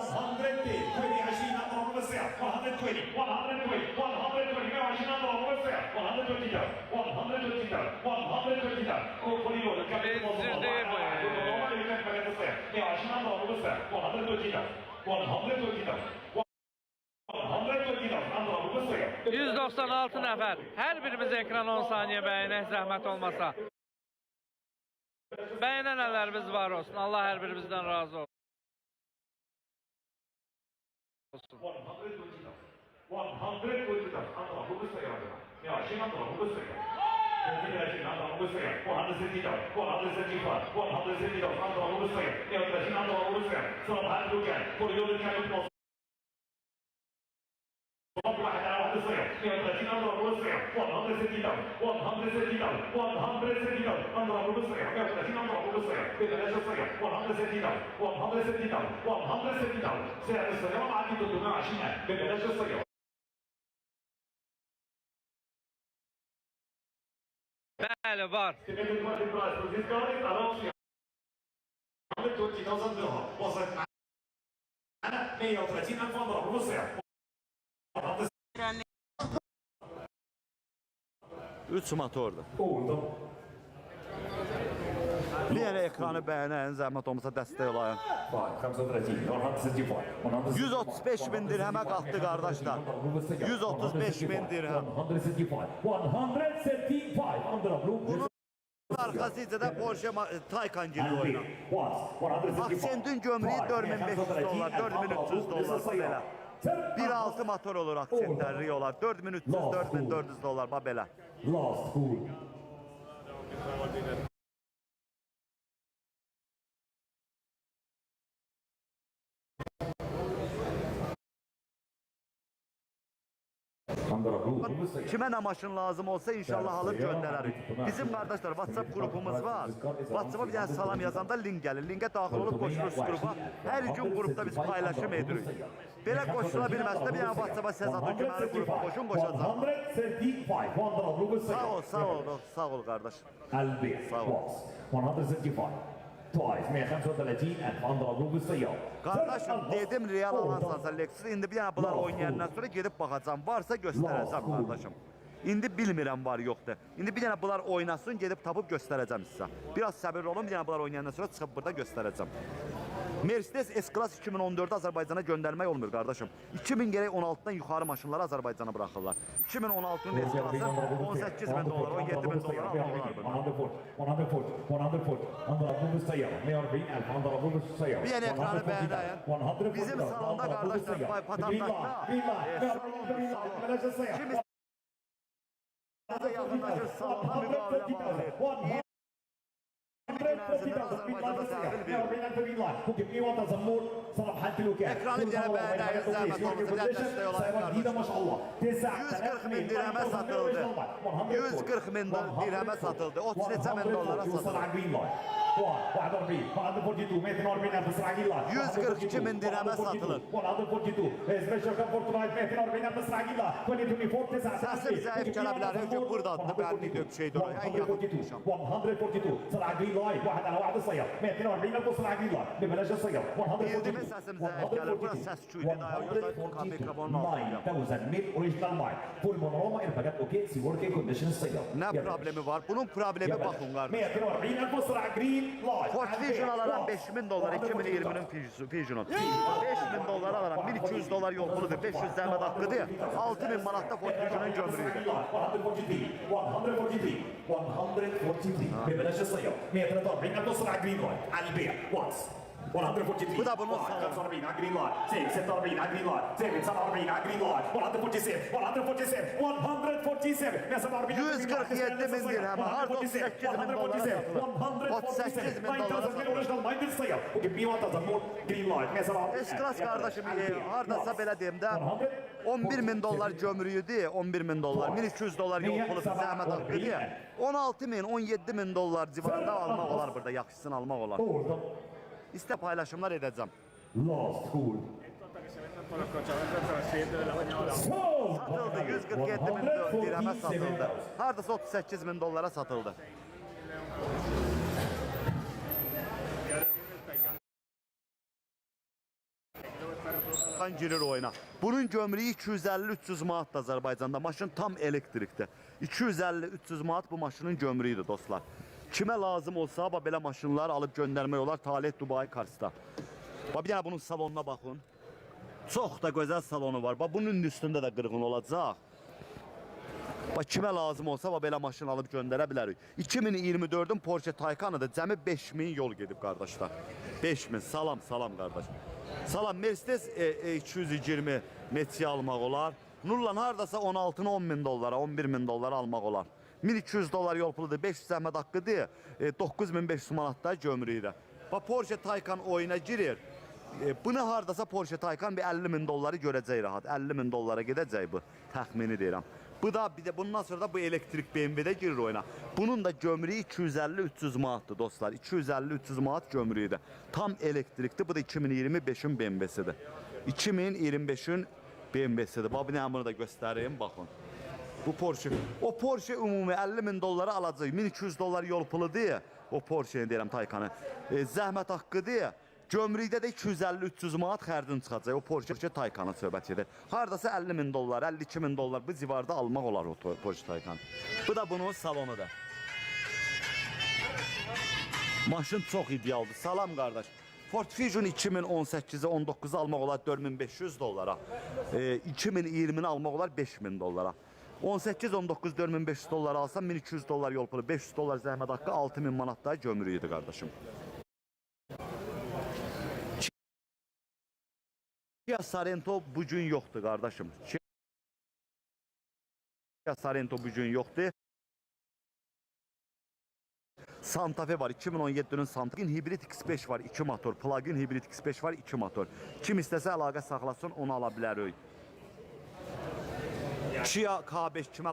120, 20, 20 at the wrong 120, 120, 120, now 20 at the wrong of the sale, 120 down, 120 down, 120 down, go for the road, come in, go for the road, you can find the sale, now 20 at the wrong of the sale, 120 down, 120 down, 196 nəfər. Hər birimiz ekran 10 saniyə bəyənək zəhmət olmasa. Bəyənənələrimiz var olsun. Allah hər birimizdən razı olsun. 그래 보여주다 나도 안 보고 있어요. 야, 시간도 안 보고 있어요. 그래야지 나도 안 보고 있어요. 뭐 하는 새끼다. 뭐 하는 새끼다. 뭐 하는 새끼다. 나도 안 보고 있어요. 야, 그래야지 나도 안 보고 있어요. 서로 반복해. 뭐 이런 게 아니고 뭐 세요 Natália, VAR. Üç mat orada. Oldu. Dənə ekranı bəyənən, zəhmət olmasa dəstək olayın. 35 165 135 min dirhəmə qalxdı qardaşlar. 135 min dirhəm. 165 135 under blue Bunun arxasıca da Porsche ma- Taycan giriyor oyuna. Aksentin gömrüyü 4500 dolar, 4300 dolar belə. 1.6 motor olur aksentlər, Riolar. 4300, 4400 dolar belə. Last cool. Kime ne lazım olsa inşallah alıp göndəririk. Bizim qardaşlar WhatsApp qrupumuz var. WhatsApp-a bir dənə salam yazanda link gəlir. Linkə daxil olub qoşuluruz qrupa. Hər gün qrupda biz paylaşım edirik. Belə qoşula bilməsə bir dənə WhatsApp-a səs atın ki, məni qrupa qoşun, qoşacağam. Sağ ol, sağ ol, sağ ol qardaş. Sağ ol. 175. Kardeşim dedim Real alansan Lexus. Şimdi bir tane bunlar oynayandan sonra gidip bakacağım. Varsa göstereceğim kardeşim. İndi bilmirəm var yoxdur. İndi bir dənə bunlar oynasın, gedib tapıb göstərəcəm sizə. Biraz səbirli olun, bir dənə bunlar oynayandan sonra çıxıb burada göstərəcəm. Mercedes S-Class 2014'ü Azərbaycana göndərmək olmur qardaşım. 2000 gerek 16'dan yuxarı maşınları Azərbaycana buraxırlar. 2016-nın S-Class 18 bin dolar, 17 bin dolar alırlar. Bir yeni ekranı beğenəyin. Bizim salonda qardaşlar, pay salon, salon. Bir yeni ekranı beğenmeyen, bizim salonda kardeşler, Bay Patamdak'ta, e, salon, salon. Kim isterse صعب حاله الوكاله اكرام الجنبان لا يلزم جديده ما شاء الله 9000 من درهم satıldı. 140 bin dirheme satıldı. 33 bin dolara satıldı. 41 142 142 الف اسرائيلي 142 من درهم ساتلن 142 سبيشال كاب فورتنايت 142 الف اسرائيلي 2024 9 Sesim zayıf kelebiler. Hücum buradandı. Verdik öpüşeyi doğru. En yakın tutuşam. 142 صراع جرين لاين واحد على واحد الصيد 142 الف صراع جرين لاين ببلاش الصيد 142 Esasımıza erkeler burası səs küydü daha yoxsa KPK bunun altında. Ne problemi var? Bunun problemi bakın kardeşim. Ford Vision alarak 5000 dolar 2020'nin Vision'u. 5000 dolar alarak 1200 dolar yol buludur. 500 zəhmət haqqıdır ya. 6000 manatda Ford Vision'un gömrüyüdür. 143 143 ببلاش الصيام 143 البسرعه جرين وايت على البيع واتس 100 43. Bu da bunun green light. Six, set green light. Seven, set green light. 147, 147, 147. Nesat arena, 147 bin dirhem, harda 38 bin dolara satılan. 38 bin dolara satılan. Minor sale. Bugün bir vataza mor green light. Mesela Eskras kardeşim hardasa belə deyim də 11 min dollar gömrüyüdü, 11 min dollar, 1200 dollar yol pulu zəhmət haqqıdır. 16 min, 17 min dollar civarında almaq olar burada, yaxşısını almaq olar. İstə paylaşımlar edəcəm. Last cool. Satıldı, 147 min dirhəmə satıldı. Hardasa 38 min dollara satıldı. Taycan girir oyuna. Bunun gömrüyü 250-300 manat Azərbaycanda. Maşın tam elektrikdir. 250-300 manat bu maşının gömrüyüdür dostlar. Kimə lazım olsa, bax belə maşınlar alıb göndərmək olar Talih Dubai Karsda. Bax bir dənə bunun salonuna baxın. Çox da gözəl salonu var. Bax bunun üstündə də qırğın olacaq. Bax kimə lazım olsa bax belə maşın alıb göndərə bilərik. 2024-ün Porsche Taycanı da cəmi 5000 yol gedib qardaşlar. 5000. Salam, salam qardaş. Salam Mercedes e, e, 220 metriyə almaq olar. Nurlan hardasa 16-nı 10 min dollara, 11 min dollara almaq olar. 1200 dolar yol puludur, 500 zəhmət haqqıdır, e, 9500 manatda gömrüyü Bax Porsche Taycan oyuna girir. E, bunu hardasa Porsche Taycan bir 50 min dolları görəcək rahat. 50 min dollara gedəcək bu. Təxmini deyirəm. Bu da bir de bundan sonra da bu elektrik BMW-də girir oyuna. Bunun da gömrüyü 250-300 manatdır dostlar. 250-300 manat gömrüyü Tam elektrikli. Bu da 2025-in BMW-sidir. 2025-in BMW-sidir. Bax bir bunu da göstəreyim, baxın. Bu Porsche. O Porsche ümumi 50 min dollara alacaq. 1200 dollar yol puludur. O Porsche deyirəm Taycanı. E, zəhmət haqqıdır. Gömrükdə də 250-300 manat xərcin çıxacaq. O Porsche Taycanı söhbət gedir. Hardasa 50 min dollar, 52 min dollar bu civarda almaq olar o Porsche Taycan. Bu da bunun salonudur. Maşın çox idealdır. Salam qardaş. Ford Fusion 2018-i 19-u almaq olar 4500 dollara. E, 2020-ni almaq olar 5000 dollara. 18-19 4500 dollara alsam 1200 dollar yol pulu, 500 dollar zəhmət haqqı 6000 manat da gömrüyüdür qardaşım. Kia Sorento bu gün yoxdur qardaşım. Kia Sorento bu gün yoxdur. Santa Fe var 2017'nin Santa Fe hibrit X5 var 2 motor. Plug-in hibrit X5 var 2 motor. Kim istəsə əlaqə saxlasın onu ala bilərik. Kia K5 kimə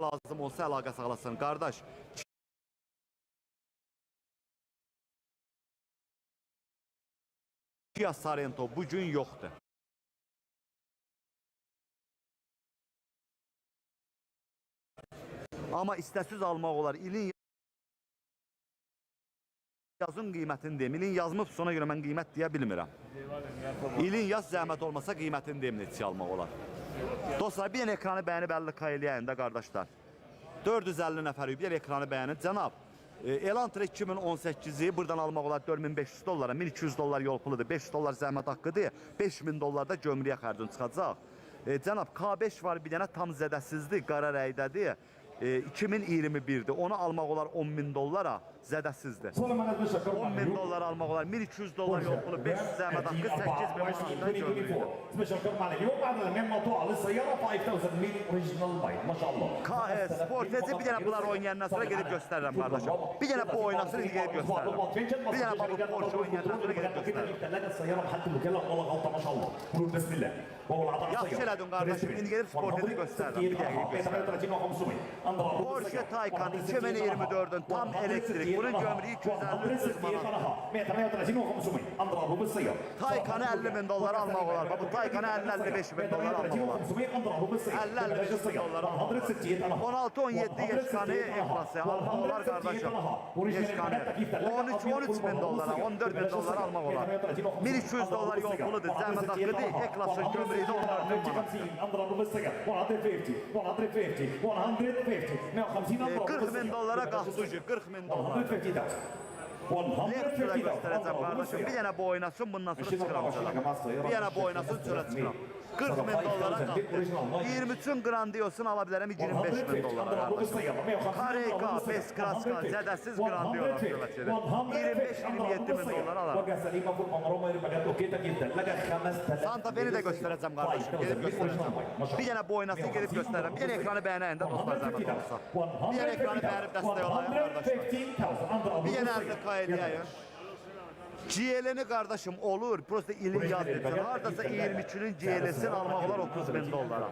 lazım olsa əlaqə saxlasın. Qardaş, Kia Sorento bu gün yoxdur. Amma istəsiz almaq olar. İlin yazın qiymətini deyim. İlin yazmıb sona görə mən qiymət deyə bilmirəm. İlin yaz zəhmət olmasa qiymətini deyim neçə almaq olar. Dostlar bir ekranı bəyənib 50 eləyəndə qardaşlar. 450 nəfər bir ekranı bəyənin. Cənab, e, Elantra 2018-i buradan almaq olar 4500 dollara, 1200 dollar yol puludur, 500 dollar zəhmət haqqıdır, 5000 dollar da gömrüyə xərcin çıxacaq. E, cənab K5 var bir dənə tam zədəsizdir, qara rəydədir. E, 2021'dir. Onu almaq olar 10 min dollara zədəsizdir. 10 min dollar almaq olar, 1200 dollar yol pulu, 500 zəhmət haqqı, 8 min başqından görmüyor. KE Sport Tezi bir dənə bunlar oynayandan sonra gedib göstərirəm qardaşım. Bir dənə bu oynasın, indi gedib göstərirəm. Bir dənə bu Porsche oynayandan sonra gedib göstərirəm. Yaxşı elədin qardaşım, indi gedib Sport Tezi göstərirəm. Bir dəqiqə göstərirəm. Porsche Taycan 2024-ün tam elektrikli Bunun gömrüyü 250-300 manat. 138 و500 اضربوا بالسياره Taycan'ı 50 bin dolar almaq olar. Bax bu Taycan'ı 50-55 bin dolar almaq olar. 50-55 bin dolar almaq olar. 16-17 yaşkanı enflasiya almaq olar qardaşım. Yaşkanı. 13-13 bin dolara, 14 bin dolara almaq olar. 1200 dolar yol puludur. Zəhmət haqqıdır. Eklasın gömrüyü də 14 bin manat. اضربوا بالسياره 150 150 150 150 E, 150 40 bin dolara qalxdı ucu, 40 bin dolar. 50.000. 150 Lepsura göstərəcəm qardaşım. Bir dənə bu oynasın, bundan sonra çıxıram çölə. Bir dənə bu oynasın, çölə çıxıram. 40 bin dolara qalxdı. 23'ün grandiyosunu ala bilərəm 25 bin dolara qardaşım. Kareyka, Beskraska, zədəsiz söhbət gedir. 25-27 bin dolara alaram. Santa Fe'ni də göstərəcəm qardaşım, gedib göstərəcəm. Bir dənə bu oynasın, gedib göstərəcəm. Bir dənə ekranı bəyənəyin də dostlar zəhmət olursa. Bir dənə ekranı bəyənib dəstək olayım qardaşlar. Bir dənə əldə kaydəyəyim. GL'ni qardaşım olur, prosta ilin yaz etsin. Hardasa 23'ünün GL'sini almaq olar 30 bin dollara.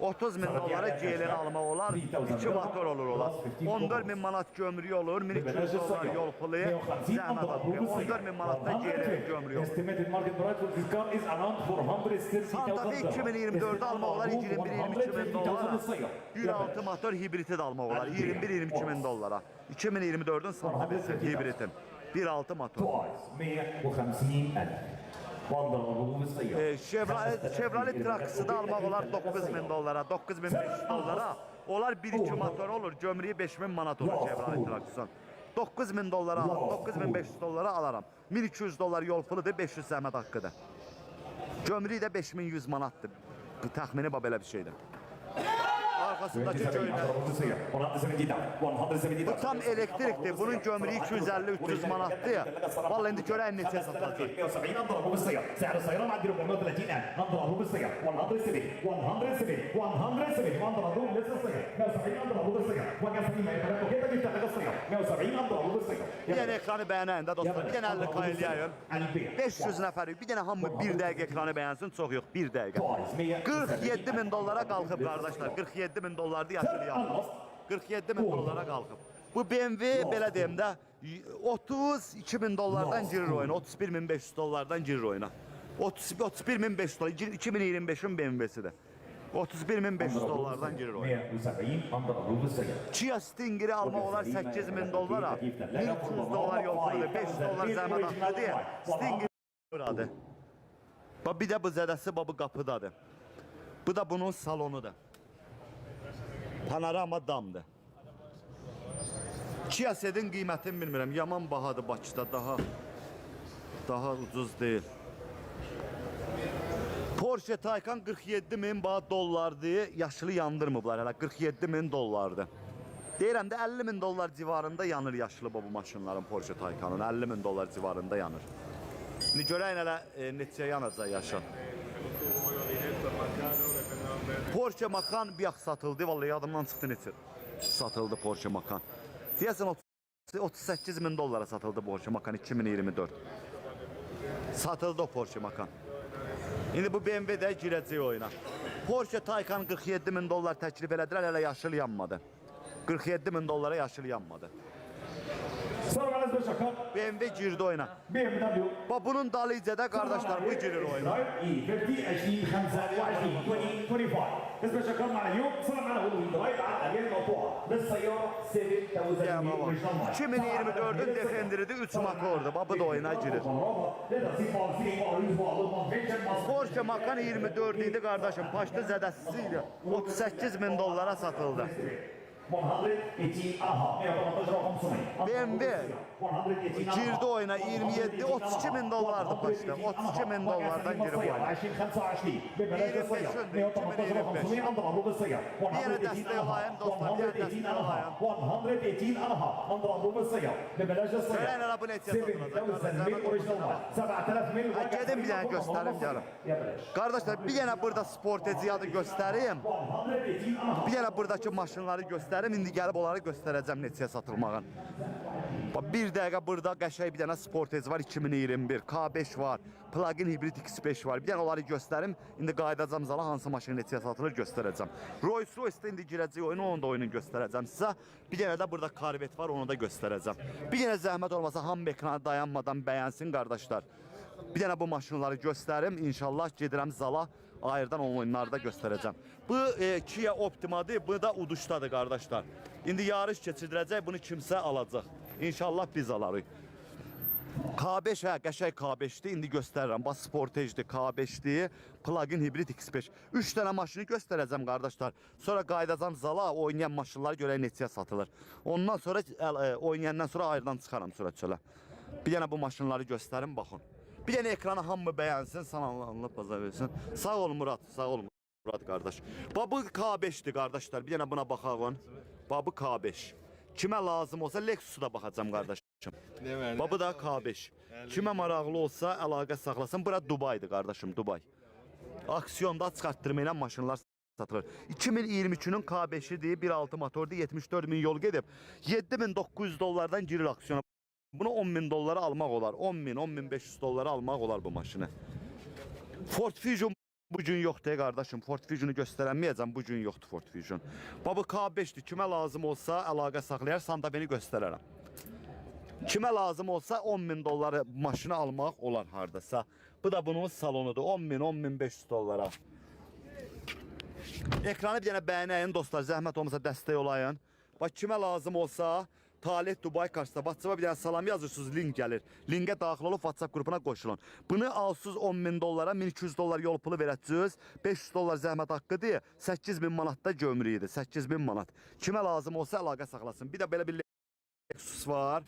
30 min dollara GL'ni almaq olar. 2 motor olur olar. 14 min manat gömrüyü olur. 1200 dollar yol pulu, zəhmət haqqı. 14 min manatda GL'ni gömrüyü olur. Estimated market price for this car is around 430,000 Santa Fe 2024'de almaq olar 21-22 min dollara. 1.6 motor hibriti de almaq olar 21-22 min dollara. 2024'ün Santa Fe hibritin. 1.6 motor. twice 150,000 e, Chevrolet, Chevrolet Trax'ı da almak olar 9 bin dolara, 9 bin 500 dolara. Olar bir iki motor olur, gömriği 5 bin manat olur Chevrolet Trax'ın. 9 bin dolara, 9 bin 500 dolara alaram. 1200 dolar yol puludur, 500 zəhmət haqqıdır. Gömriyi də 5100 manatdır. Təxmini bax belə bir şeydir Arkasındakı göylər. Bu tam elektriktir. Bunun gömrüyü 250-300 manatdır ya. Vallahi indi görən neçə satılacaq. 170 نضربه بالسيارة سعر السيارة معدي 430 نضربه بالسيارة 170 170 170 نضربه بالسيارة 170 نضربه بالسيارة وكان ما يتبقى كيف يفتح السيارة 170 نضربه بالسيارة Bir dənə ekranı bəyənəndə dostlar, bir dənə 50 kayləyəyim. البيع 500 nəfəri, bir dənə hamı 1 dəqiqə ekranı bəyənsin, çox yox, 1 dəqiqə. 47 min dollara qalxıb qardaşlar, 47 min min diye yatırı 47 min dollara qalxıb. Bu BMW belə deyim də 32 min dollardan girir oyuna, 31 min 500 dollardan girir oyuna. 31 min 500 dollar, 2025-in 31 min 500 dollardan girir oyuna. Kia Stinger'i almaq olar 8 min dollara, 1200 dollar yolları, 500 dollar zəmanatda deyil. Stinger buradır. Bir də bu zədəsi babı qapıdadır. Bu da bunun salonudur. Panorama damdır. Kia Sedin qiymətini bilmirəm. Yaman bahadır Bakıda daha daha ucuz deyil. Porsche Taycan 47 min baht dollardı. Yaşılı yandırmıblar hələ 47 min dollardı. Deyirəm də 50 min dollar civarında yanır yaşlı bu maşınların Porsche Taycanın 50 min dollar civarında yanır. Görəyin hələ e, neçə yanacaq yaşa. Porsche Macan bir yax satıldı. Vallahi yadımdan çıxdı neçə satıldı Porsche Macan. Deyəsən 30 38 min dollara satıldı Porsche Macan 2024. Satıldı o Porsche Macan. İndi bu BMW də girəcək oyuna. Porsche Taycan 47 min dollar təklif elədilər, hələ yaşıl yanmadı. 47 min dollara yaşıl yanmadı. BMW girdi oyuna. Bak bunun dalıcı da kardeşler bu girir oyuna. Ya baba. 2024'ün defendiridi 3 maka orada. Baba da oyuna girir. Porsche Macan 24 idi kardeşim. Paşlı zədəsiz idi. 38 min dollara satıldı. BMW girdi oyuna 27 32 bin dolardı başta. 32 bin dolardan girip oyuna. Biri seçildi. Kimi 25. Biri desteği olayan dostlar. Biri desteği olayan. Söyleyin arabın et yatırımını. Gelin bir tane göstereyim canım. Kardeşler bir yana burada sport eziyadı göstereyim. Bir yana buradaki maşınları göstereyim göstərim. İndi gəlib onları göstərəcəm neçəyə satılmağın. Bax bir dəqiqə burada qəşəng bir dənə Sportez var 2021, K5 var, plug-in hibrid X5 var. Bir dənə onları göstərim. İndi qayıdacam zala hansı maşın neçəyə satılır göstərəcəm. Rolls-Royce-də indi girəcək oyunu, onun da oyununu göstərəcəm sizə. Bir dənə də burada Corvette var, onu da göstərəcəm. Bir dənə zəhmət olmasa hamı ekrana dayanmadan bəyənsin qardaşlar. Bir dənə bu maşınları göstərim. İnşallah gedirəm zala. Ayırdan oyunlarda göstərəcəm. Bu e, Kia Optima'dır, bu da Uduşdadır qardaşlar. İndi yarış keçiriləcək, bunu kimsə alacaq. İnşallah biz alarıq. K5 hə, qəşəng K5-dir. İndi göstərirəm. Bax Sportage-dir, K5-dir, plug-in hibrid X5. 3 dənə maşını göstərəcəm qardaşlar. Sonra qayıdacam zala, oynayan maşınları görək neçəyə satılır. Ondan sonra ə, oynayandan sonra ayrıdan çıxaram çölə. Bir dənə bu maşınları göstərim, baxın. Bir dənə ekranı hamı bəyənsin, sana Allah Allah baza versin. Sağ ol Murad, sağ ol Murad qardaş. Bax bu K5-dir qardaşlar. Bir dənə buna. Bax bu K5. Kimə lazım olsa Lexus-u da baxacam qardaşım. Bax bu da K5. Kimə maraqlı olsa əlaqə saxlasın. Bura Dubaydır qardaşım, Dubay. Aksiyonda çıxartdırma ilə maşınlar satılır. 2023-ün K5-idir, 1.6 motordur, 74 min yol gedib. 7900 dollardan girir aksiyona. Bunu 10 bin dollara almaq olar. 10 bin, 10 bin 500 dollara almaq olar bu maşını. Ford Fusion bu gün yoxdur qardaşım. Ford Fusion-u göstərəməyəcəm. Bu gün yoxdur Ford Fusion. Bax bu K5-dir. Kimə lazım olsa əlaqə saxlayar, Santa Fe-ni göstərərəm. Kimə lazım olsa 10 bin dolları maşını almaq olar hardasa. Bu da bunun salonudur. 10 bin, 10 bin 500 dollara. Ekranı bir dənə bəyənəyin dostlar, zəhmət olmasa dəstək olayın. Bax kimə lazım olsa Talih Dubai karşısında WhatsApp-a bir dənə salam yazırsınız, link gəlir. Linkə daxil olub WhatsApp qrupuna qoşulun. Bunu alsız 10 bin dollara 1200 dollar yol pulu verəcəksiniz. 500 dollar zəhmət haqqıdır. 8000 manat da gömrüyüdür. 8000 manat. Kimə lazım olsa əlaqə saxlasın. Bir də belə bir Lexus var.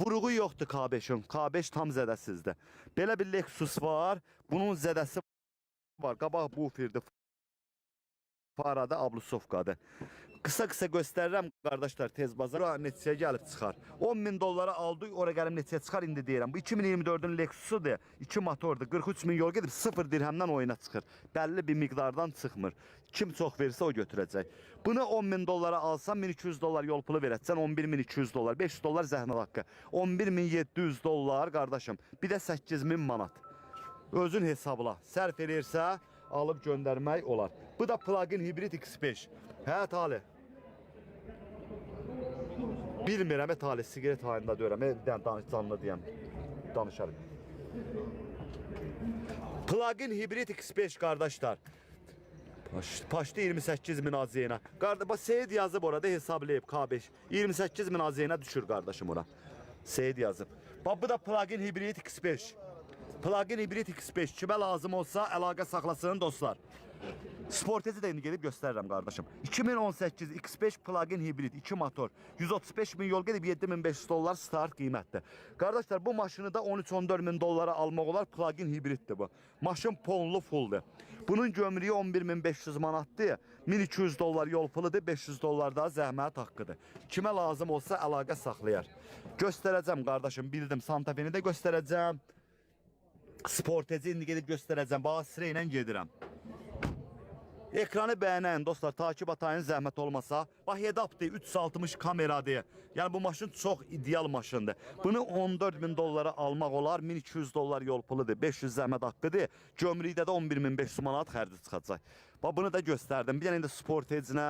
Vuruğu yoxdur K5-in. K5 tam zədəsizdir. Belə bir Lexus var. Bunun zədəsi var. Qabaq buferdir. Farada Ablusovkadır. Qısa-qısa göstərirəm qardaşlar tez bazara neçəyə gəlib çıxar. 10 bin dollara aldı, ora gəlib neçəyə çıxar indi deyirəm. Bu 2024-ün Lexusudur. 2 motordur. 43 min yol gedib 0 dirhəmdən oyuna çıxır. Bəlli bir miqdardan çıxmır. Kim çox verirsə o götürəcək. Bunu 10 bin dollara alsan 1200 dollar yol pulu verəcəksən 11200 dollar, 500 dollar zəhmət haqqı. 11700 dollar qardaşım. Bir də 8000 manat. Özün hesabla. Sərf eləyirsə alıb göndərmək olar. Bu da plug-in hibrid X5. Hə Tali. Bilmirəm, e, Tali siqaret halında deyirəm. E, dənə danış canlı deyəm. Danışarım. Plug-in hibrid X5 qardaşlar. Paş- Paşdı 28 bin azeyna. Qarda bax Seyid yazıb orada hesablayıb K5. 28 bin azeyna düşür qardaşım ora. Seyid yazıb. Bax bu da plug-in hibrid X5. Plug-in hibrid X5 kimə lazım olsa əlaqə saxlasın dostlar. Sportezi də indi gedib göstərirəm qardaşım. 2018 X5 plug-in hibrid 2 motor. 135 min yol gedib 7500 dollar start qiymətdir. Qardaşlar bu maşını da 13-14 min dollara almaq olar. Plug-in hibriddir bu. Maşın ponlu fulldur. Bunun gömrüyü 11500 manatdır. 1200 dollar yol puludur, 500 dollar da zəhmət haqqıdır. Kimə lazım olsa əlaqə saxlayar. Göstərəcəm qardaşım, bildim Santa Fe-ni də göstərəcəm. Sportezi indi gedib göstərəcəm. Bax sıra ilə gedirəm. Ekranı bəyənən dostlar takip atayın zəhmət olmasa. Bax head-updır, 360 kameradır. Yəni bu maşın çox ideal maşındır. Bunu 14 bin dollara almaq olar, 1200 dollar yol puludur, 500 zəhmət haqqıdır. Gömrükdə də 11500 manat xərci çıxacaq. Bax bunu da göstərdim. Bir dənə də Sportezlə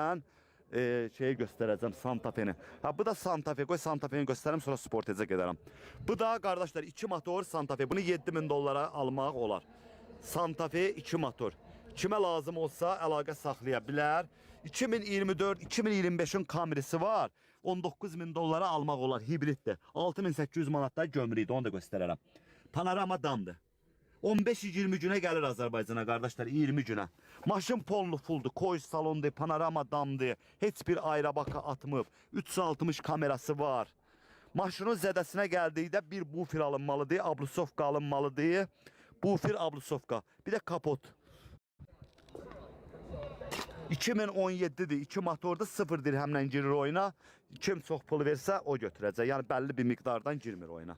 e, şeyi göstərəcəm Santa Fe-ni. Ha bu da Santa Fe. Qoy Santa Fe-ni göstərim sonra Sportezə gedərəm. Bu da qardaşlar 2 motor Santa Fe. Bunu 7000 dollara almaq olar. Santa Fe 2 motor. Kimə lazım olsa əlaqə saxlaya bilər. 2024-2025-in kamerası var. 19 min dollara almaq olar. Hibriddir. 6800 manatda gömrüydü. Onu da göstərərəm. Panorama damdır. 15-20 günə gəlir Azərbaycana qardaşlar, 20 günə. Maşın pollu fulldur, koy salondur, panorama damdır, heç bir ayrabaka atmıb, 360 kamerası var. Maşının zədəsinə gəldikdə bir bufer alınmalıdır, ablusovka alınmalıdır. Bufer ablusovka, bir də kapot. 2017-dir, 2 motorda 0 dirhəmlə girir oyuna. Kim çox pul versə o götürəcək. Yəni bəlli bir miqdardan girmir oyuna.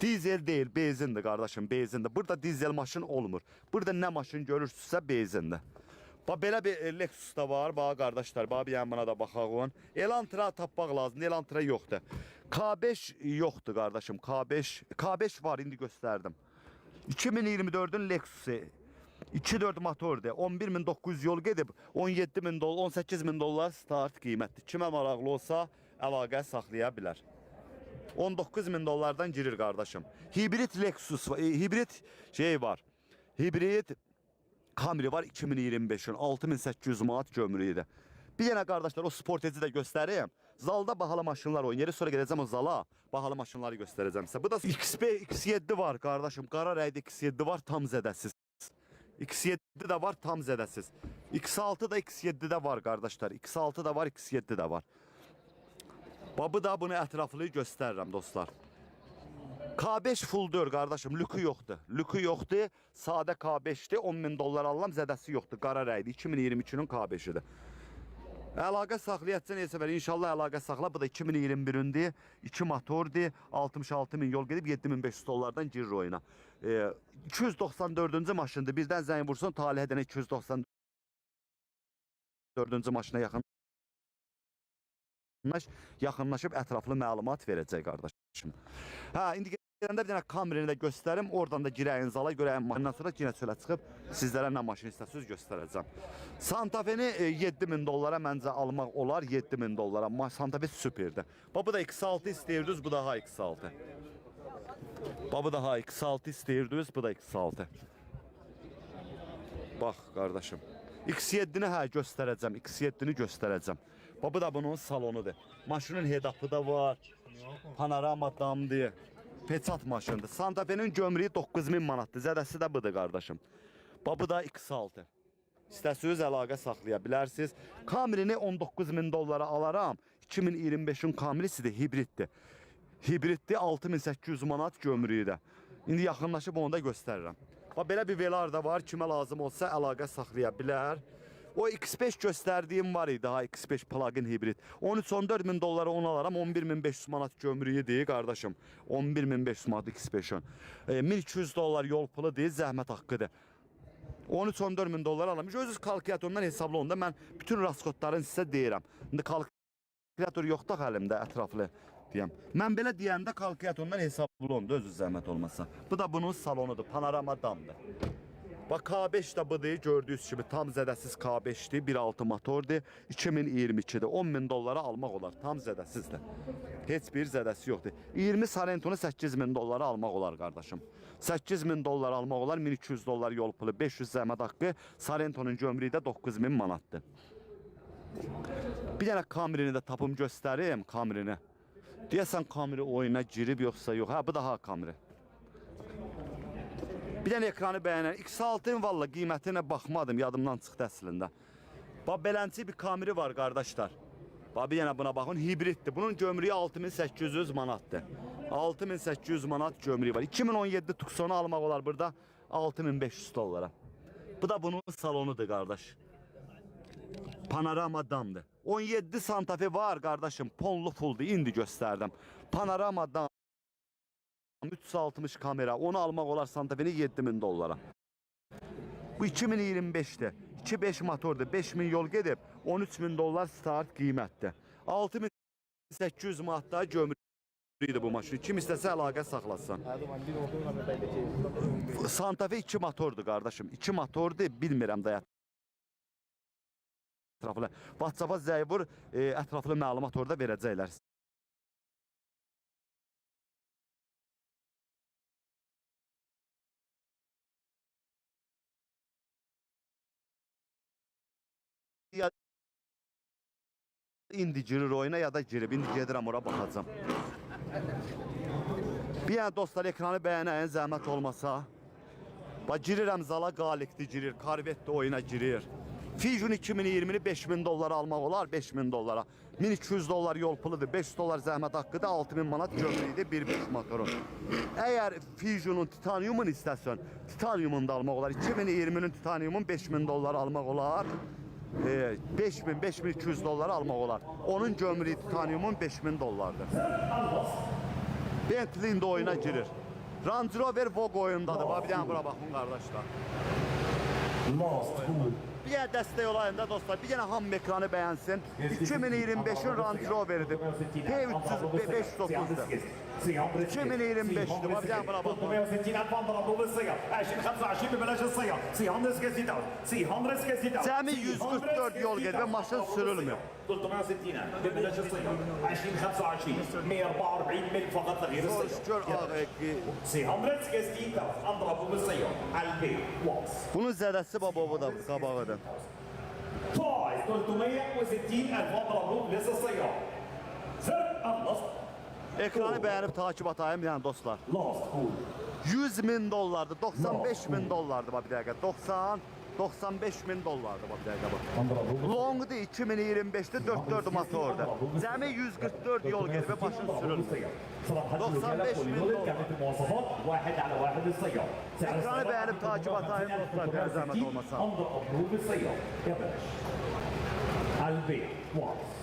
Dizel değil, benzindir qardaşım, benzindir. Burada dizel maşın olmur. Burada nə maşın görürsünüzsə benzindir. Bax belə bir e, Lexus da var, bax qardaşlar, bax bir yəni buna da baxağın. Elantra tapmaq lazımdır, Elantra yoxdur. K5 yoxdur qardaşım, K5. K5 var, indi göstərdim. 2024-ün Lexusu 2.4 motordur. 11900 yol gedib 17000 dollar, 18000 dollar start qiymətdir. Kimə maraqlı olsa əlaqə saxlaya bilər. 19 min dollardan girir kardeşim. Hibrit Lexus e, hibrit şey var. Hibrit Camry var 2025'in 6800 manat gömrüydü. Bir yana kardeşler o sportezi de göstereyim. Zalda bahalı maşınlar oynayır. Sonra geleceğim o zala. Bahalı maşınları göstereceğim size. Bu da XP X7 var kardeşim. Qara rəydə X7 var tam zədəsiz. X7 de var tam zədəsiz. X6 da X7 de var kardeşler. X6 da var X7 de var. Babı da bunu ətraflı göstərirəm dostlar. K5 fulldur qardaşım, lükü yoxdur. Lükü yoxdur, sadə K5-dir, 10 bin dollar alıram, zədəsi yoxdur, qara rəydir, 2022-nin K5-idir. Əlaqə saxlayatsa neysə ver, inşallah əlaqə saxla. Bu da 2021-dir, 2 motordur, 66 min yol gedib 7500 dollardan girir oyuna. Ee, 294-cü maşındır, birdən zəng vursun, talihədən 294-cü maşına yaxın yaxınlaş, yaxınlaşıb ətraflı məlumat verəcək qardaşım. Hə, indi gedəndə bir dənə kamerini də göstərim, oradan da girəyin zala görəyim. Ondan sonra yenə çölə çıxıb sizlərə nə maşın istəsiniz göstərəcəm. Santa Fe-ni e, 7000 dollara məncə almaq olar, 7000 dollara. Santa Fe süperdir. Bax bu da X6 istəyirdiniz, bu da ha X6. Bax bu da ha X6 istəyirdiniz, bu da X6. Bax qardaşım. X7-ni hə göstərəcəm, X7-ni göstərəcəm. Bax bu da bunun salonudur. Maşının head-up'ı da var. Panorama damdır. Peçat maşındır. Santa Fe-nin gömrüyü 9000 manatdır. Zədəsi də budur qardaşım. Bax bu da X6. İstəsəniz əlaqə saxlaya bilərsiniz. Camry-ni 19000 dollara alaram. 2025-in Camry-sidir, hibriddir. Hibriddir 6800 manat gömrüyü də. İndi yaxınlaşıb onu da göstərirəm. Bax belə bir Velar da var. Kimə lazım olsa əlaqə saxlaya bilər. O X5 göstərdiyim var idi ha X5 plug-in hibrid. 13-14 min dollara onu alaram. 11500 manat gömrüyüdür qardaşım. 11500 manat X5-ün. E, 1200 dollar yol pulu deyil, zəhmət haqqıdır. 13-14 min dollar alamış. Özünüz kalkulatorundan hesablı onda mən bütün rasxodlarını sizə deyirəm. İndi kalkulator yoxdur axı əlimdə ətraflı deyəm. Mən belə deyəndə kalkulatorundan hesablı onda özünüz zəhmət olmasa. Bu da bunun salonudur, panorama damdır. Bax K5 də budur, gördüyünüz kimi tam zədəsiz K5-dir, 1.6 motordur, 2022-dir. 10 min dollara almaq olar, tam zədəsizdir. Heç bir zədəsi yoxdur. 20 Sorentonu 8 min dollara almaq olar qardaşım. 8 min dollar almaq olar, 1200 dollar yol pulu, 500 zəhmət haqqı, Sorentonun gömrüyü də 9 min manatdır. Bir dənə Camry-ni də tapım göstərim, Camry-ni. Deyəsən Camry oyuna girib yoxsa yox. Hə, bu da ha Camry. Bir dənə ekranı bəyənən X6-ın valla qiymətinə baxmadım, yadımdan çıxdı əslində. Bax belənçi bir Camry var qardaşlar. Bax bir dənə buna baxın, hibriddir. Bunun gömrüyü 6800 manatdır. 6800 manat gömrüyü var. 2017 Tucson'u almaq olar burada 6500 dollara. Bu da bunun salonudur qardaş. Panorama damdır. 17 Santa Fe var qardaşım. Ponlu puldur. İndi göstərdim. Panorama dam. 360 kamera. Onu almaq olar Santa Fe'ni 7000 dollara. Bu 2025'te. 2.5 motordur. 5000 yol gedib 13000 dollar start qiymətdir. 6800 manatda gömrüydü bu maşın. Kim istəsə əlaqə saxlasın. Santa Fe 2 motordur qardaşım. 2 motordur. Bilmirəm də ətraflı. WhatsApp-a zəng vur, e, ətraflı məlumat orada verəcəklər. İndi girir oyuna ya da girib. İndi gedirəm ora baxacam. Bir yəni dostlar ekranı bəyənəyin zəhmət olmasa. Bax girirəm zala qalikdi girir, Corvette oyuna girir. Fusion 2020'ni 5000 dollara almaq olar, 5000 dollara. 1200 dollar yol puludur, 500 dollar zəhmət haqqıdır, 6000 manat gömrüyüdür 1.5 motoru. Əgər Fusion'un titaniumunu istəsən, titaniumunu da almaq olar. 2020'nin titaniumun 5000 dollar almaq olar. E, 5000 5200 dollar almaq olar. Onun gömrüyü titaniumun 5000 dollardır. Bentley'in de oyuna girir. Range Rover Vogue oyundadır. Bax bir dənə bura baxın qardaşlar. Fool bir yer destek olayım da dostlar. Bir tane ham ekranı beğensin. 2025'in Range Rover'idir. P300 ve 509'dur. 2025 var. Bir tane buna bakın. Cemi 144 yol gidiyor. Maşın sürülmüyor. 360 ألف ببلاش الصيغة 2025 144 ملك فقط لغير الصيغة Gör ağa, ki, سيهندس كاسيتا أضربوا بالصيغة البي واتس bunun zədəsi baba bu da qabağıdır. فايز 360 ألف ضربوا لسه الصيغة زر اللصق Ekranı bəyənib takip atayım yəni dostlar. Lost Fool 100 min dollardır, 95 min dollardır bax bir dəqiqə. 90 95 min dollardır bax bir dəqiqə bax. Long'du 2025'te 4-4 motordu. Cəmi 144 yol gedib və maşın sürülmür. 95 bin دولار. كانت المواصفات واحد على واحد السيارة سعر Ekranı السيارة bəyənib takip atayım dostlar, bir zəhmət olmasa. انظر ابروف السيارة يا باشا البيت واس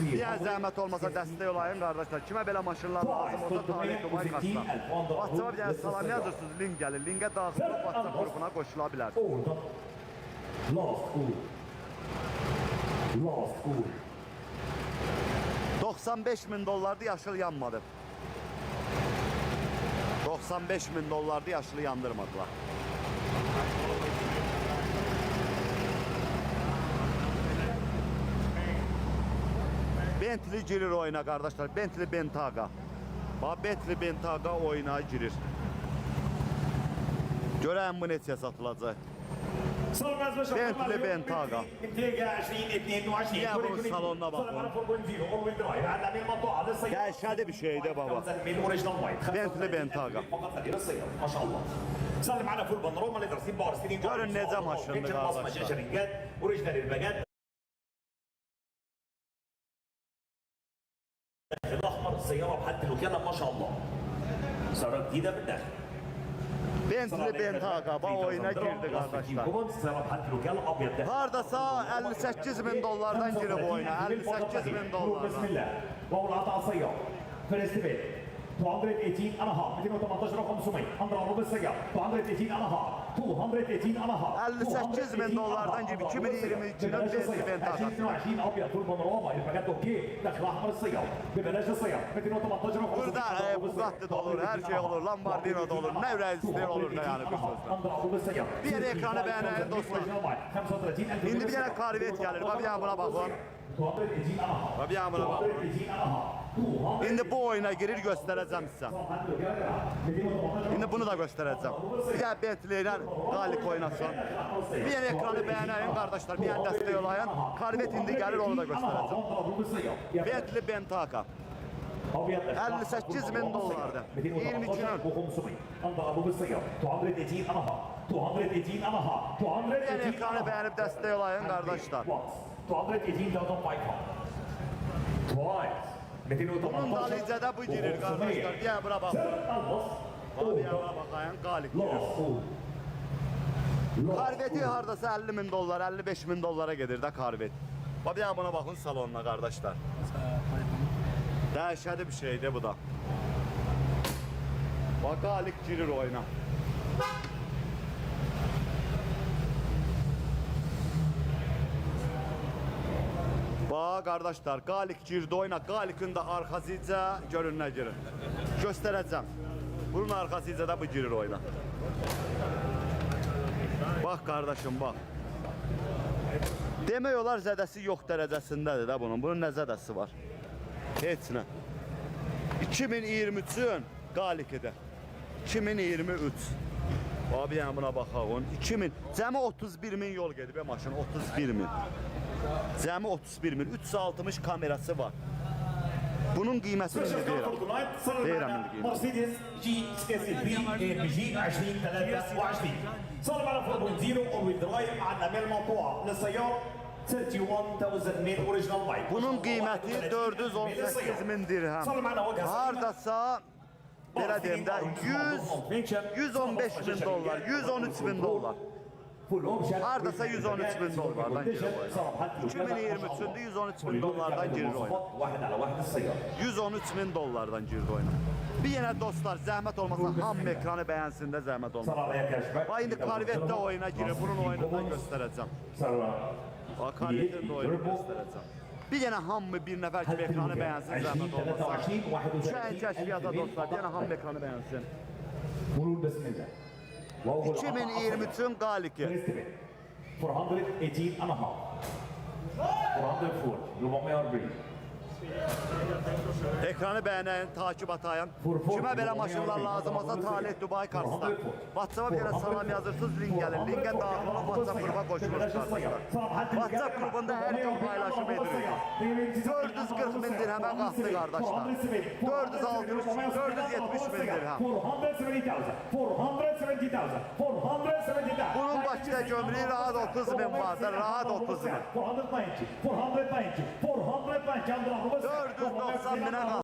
Diğer zəhmət olmasa dəstək olayım qardaşlar. Kimə belə maşınlar lazım olsa Talib Dumay qatsa. WhatsApp-a bir dənə salam yazırsınız, link gəlir. Linkə daxil olub WhatsApp qrupuna qoşula. Last 95 min dollardı yaşıl yanmadı. 95 min dollardı yaşlı yandırmadılar. Bentley girir oyuna kardeşler. Bentley Bentaga. Bak Bentley Bentaga oyuna girir. Görən bu neçəyə satılacaq. صار بس Bentley Bentaga. انتاجها 2022 يا أبو الصالون بقى. صار معنا 4.0 اول ويل درايف عندنا من المنطقه للسيارة Dəhşədi bir şeydir baba. من اوريجينال وايت Bentley Bentaga. فقط هذه للسيارة ما شاء الله السياره بحد الوكاله ما شاء الله سياره جديده بالداخل Bentley Bentaga bax oyuna girdi qardaşlar. سياره بحد الوكاله ابيض داخل Hardasa 58 min dollardan girib oyuna. 58 min بسم dollardan. الله واول عطاء السياره فيرست بيت 218 انا ها 218 رقم 500 انظر ربع السياره 58 bin dolardan gibi 2020 için ben Burada e, Bugatti şey de olur, her şey olur, Lamborghini de olur, ne üreticisi olur ne yani bu sözler. Diğer ekranı beğenen dostlar. Şimdi bir yere karivet gelir, bak bir yana buna bak. Tabii amına bak. Şimdi bu oyuna girir göstereceğim size. Şimdi bunu da göstereceğim. Bir de Bentley ile Galik oynasın. Bir yeni ekranı beğeneyin kardeşler. Bir yeni desteği olayın. Karvet indi gelir onu da göstereceğim. Bentley Bentaka. 58 min dollardı. 23 gün. Yani ekranı beğenip desteği olayın kardeşler. 218,500 Twice. 218 Bunun dalıcada bu girir kardeşler. Yana buna. Bak buna bakayın. Galik girir. Karveti hardasa 50 min dollar, 55 min dollara gelir de karvet. Bak bir buna bakın salonuna kardeşler. Dəhşədi bir şeydir bu da. Bak Galik girir oyuna. Bax qardaşlar, Qalik girdi oyuna. Qalikın da arxasıca görün nə girir. Göstərəcəm. Bunun arxasıca da bu girir oyuna. Bax qardaşım, bax. Demək olar zədəsi yox dərəcəsindədir də bunun. Bunun nə zədəsi var? Heç nə. 2023-ün Qalikidə. 2023. Abi yəni buna baxaq. onun 2000 cəmi 31 min yol gedib ya maşın 31 min. Cəmi 31 min. 360 kamerası var. Bunun qiymətini indi deyirəm. Deyirəm indi qiymətini. مرسيدس جي اس بي ام جي 2023 صار معنا 4.0 اول ويل درايف عندنا من المقطوعه للسياره 31000 ميل اوريجينال بايك Bunun qiyməti 418 min dirhəm. Hardasa belə deyim də 100 115 min dollar, 113 min dollar. Ardasa 113 bin dolardan girir oyuna. 2023'ünde 113 bin dolardan girir oyuna. 113 bin dolardan girir oyuna. Bir yenə dostlar, zəhmət olmasa hamı ekranı bəyənsin də zəhmət olmasa. Bax indi Korvetdə oyuna girir, bunun oyunundan göstərəcəm. Bax Korvetdə oyunu göstərəcəm. Bir dənə hamı bir nəfər kimi ekranı bəyənsin zəhmət olmasa. Şəhər kəşfiyyata dostlar, bir dənə hamı ekranı bəyənsin. Vurur bismillah. 2020 galiki. 418 and a half. 404, 440. Ekranı bəyənən, takip atayın. Kimə belə maşınlar lazım olsa Talih Dubai Karsda. WhatsApp-a bir dənə salam yazırsınız, link gəlir. Linkə daxil olub WhatsApp qrupa qoşulursunuz arkadaşlar. WhatsApp qrupunda hər gün paylaşım edirik. 440 min dirhəmə qalxdı qardaşlar. 460, 470 min dirhəm. 470,000 470,000 470,000 Bunun Bakıda gömrüyü rahat 30 min vardır, rahat 30 min. 490 490 490 490 minə qalxdı.